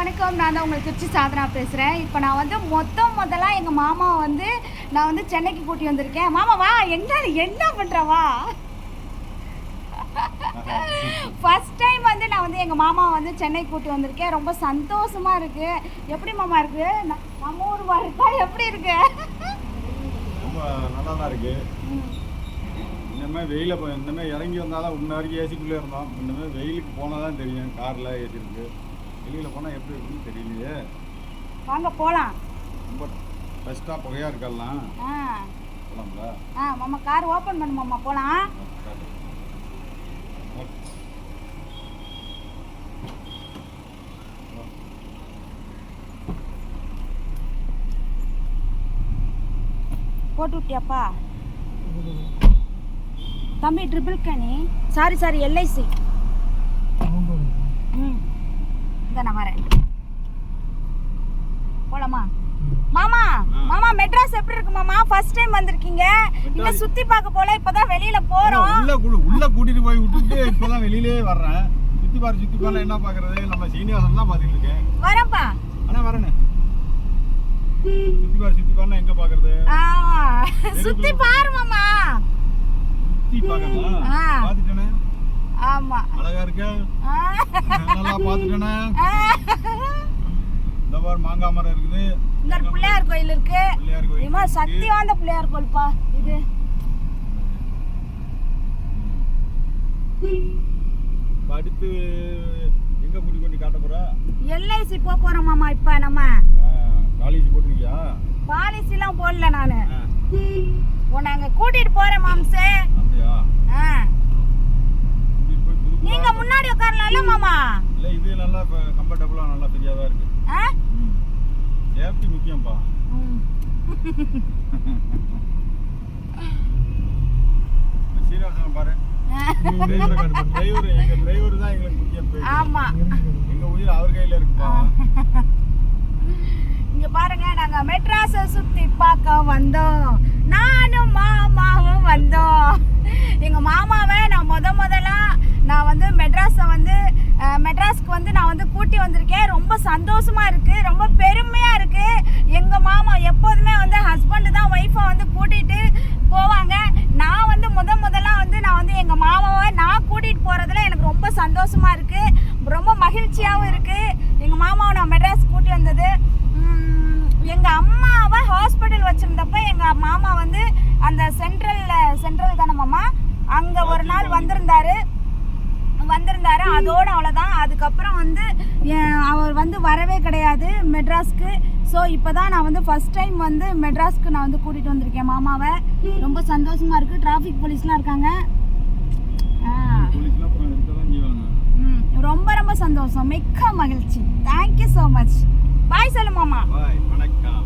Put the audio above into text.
வணக்கம். நான் தான் உங்களை திருச்சி சாதனா பேசுகிறேன் இப்போ நான் வந்து மொத்தம் முதல்ல எங்கள் மாமா வந்து நான் வந்து சென்னைக்கு கூட்டி வந்திருக்கேன். மாமா வா. என்ன என்ன பண்ணுறவா ஃபஸ்ட் டைம் வந்து நான் வந்து எங்கள் மாமா வந்து சென்னை கூட்டி வந்திருக்கேன். ரொம்ப சந்தோஷமாக இருக்கு. எப்படி மாமா இருக்கு? நம்ம ஊர் இருக்கா? எப்படி இருக்கு? ரொம்ப நல்லா தான் இருக்கு. இன்னமே இனிமேல் வெயில இன்னமே இறங்கி வந்தாலும் இன்ன வரைக்கும் ஏசிக்குள்ளே இருந்தோம். இன்னமே வெயிலுக்கு போனால் தான் தெரியும். காரில் ஏசி இருக்குது வெளியில் போனால் எப்படி இருக்குன்னு தெரியலையே. வாங்க போகலாம் ரொம்ப ஃபஸ்ட்டாக புகையாக இருக்கெல்லாம் ஆ. போகலாம்ல ஆ மாமா கார் ஓப்பன் பண்ணு மாமா. போகலாம் போட்டு விட்டியாப்பா? தம்பி ட்ரிபிள் கனி. சாரி சாரி எல்ஐசி நான் வரேன். போலாமா? மாமா. மாமா மெட்ராஸ் எப்படி இருக்கு மாமா? ஃபர்ஸ்ட் டைம் வந்திருக்கீங்க. இங்க. சுத்தி பார்க்க போல இப்பதான் வெளியில போறோம். உள்ள உள்ள கூட்டிட்டு போய் விட்டுட்டு இப்போதான் வெளியிலே வர்றேன். சுத்தி பாரு சுத்தி பாரு என்ன பாக்குறது? நம்ம சீனிவாசன் தான் பாத்துட்டு இருக்கேன். வரேன்ப்பா. ஆனா வரேனே சுத்தி பாரு சுத்தி பாருன்னா எங்க பாக்குறது? சுத்தி பாரு மாமா. சுத்தி பார்க்கலாம் ஆ. பாத்துட்டேனே ஆமா. அழகா இருக்க பாத்துட்டேனே ஆ. இந்த பாரு மாங்காய் மரம் இருக்குது. இந்த பிள்ளையார் கோயில் இருக்கு. இம்மா. சக்தி வாய்ந்த பிள்ளையார் கோயில்ப்பா இது. அடுத்து எங்க கூட்டி கொண்டு காட்ட போற? எல்ஐசி போக போறோம் மாமா இப்ப நம்ம. காலேஜ் போட்டிருக்கியா? பாலிசி எல்லாம் போடல நானு. உன்னை அங்க கூட்டிட்டு போறேன் மாம்சே அப்படியா ஆ. கூட்டிட்டு போய் புது நீங்க முன்னாடி உட்காரலாம்ல மாமா நல்லா கம்ஃபர்டபுளா நல்லா ஃப்ரீயா தான்? சேஃப்டி முக்கியம்ப்பா ம். சீனிவாசன் பாரு. டிரைவர் டிரைவர் எங்க டிரைவர் தான் எங்களுக்கு முக்கியம் ஆமா. எங்க உயிர் அவர் கையில இருக்குப்பா. இங்க பாருங்க நாங்க மெட்ராஸ சுத்தி பார்க்க வந்தோம். நானும் மாமாவும் வந்தோம். எங்க மாமாவை நான் முத முதலா நான் வந்து மெட்ராஸை வந்து மெட்ராஸ்க்கு வந்து நான் வந்து கூட்டி வந்திருக்கேன். ரொம்ப சந்தோஷமா இருக்கு. ரொம்ப பெருமையா இருக்கு. எங்க மாமா எப்போதுமே வந்து ஹஸ்பண்டு தான் ஒய்ஃபை வந்து கூட்டிட்டு போவாங்க. நான் வந்து முத முதல்ல வந்து நான் வந்து எங்க மாமாவை நான் கூட்டிட்டு போறதுல எனக்கு ரொம்ப சந்தோஷமா இருக்கு. ரொம்ப மகிழ்ச்சியாகவும் இருக்கு. எங்க மாமாவை நான் மெட்ராஸ் கூட்டி வந்தது. எங்க அம்மாவை ஹாஸ்பிட்டல் வச்சிருந்தப்ப எங்க மாமா வந்து அந்த சென்ட்ரல்ல சென்ட்ரல் தானே மாமா அங்க ஒரு நாள் வந்திருந்தாரு வந்திருந்தாரு அதோட அவ்வளோதான் அதுக்கப்புறம் வந்து அவர் வந்து வரவே கிடையாது மெட்ராஸ்க்கு. ஸோ இப்போ தான் நான் வந்து ஃபஸ்ட் டைம் வந்து மெட்ராஸ்க்கு நான் வந்து கூட்டிகிட்டு வந்திருக்கேன் மாமாவை. ரொம்ப சந்தோஷமாக இருக்குது டிராஃபிக் போலீஸ்லாம் இருக்காங்க. ரொம்ப ரொம்ப சந்தோஷம். மிக்க மகிழ்ச்சி. தேங்க்யூ ஸோ மச் பாய் சொல்லு மாமா. வணக்கம்.